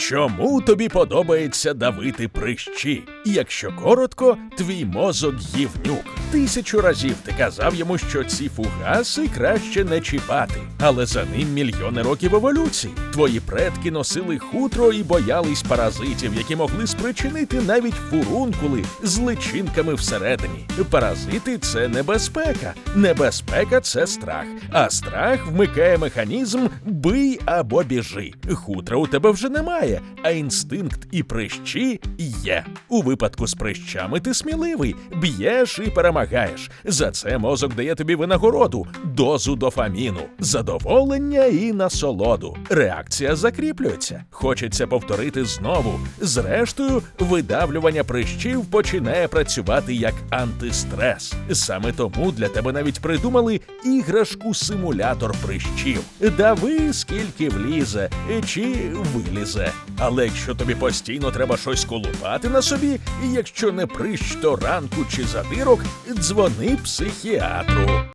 Чому тобі подобається давити прищі? Якщо коротко, твій мозок гівнюк. Тисячу разів ти казав йому, що ці фугаси краще не чіпати, але за ним мільйони років еволюції. Твої предки носили хутро і боялись паразитів, які могли спричинити навіть фурункули з личинками всередині. Паразити це небезпека. Небезпека це страх. А страх вмикає механізм бий або біжи. Хутра у тебе вже немає, а інстинкт і прищі є. У випадку з прищами ти сміливий, б'єш і перемагаєш. За це мозок дає тобі винагороду, дозу дофаміну, задоволення і насолоду. Реакція закріплюється. Хочеться повторити знову. Зрештою, видавлювання прищів починає працювати як антистрес. Саме тому для тебе навіть придумали іграшку-симулятор прищів. Дави скільки влізе чи вилізе. Але якщо тобі постійно треба щось колупати на собі, і якщо не прищ, то ранку чи задирок, дзвони психіатру.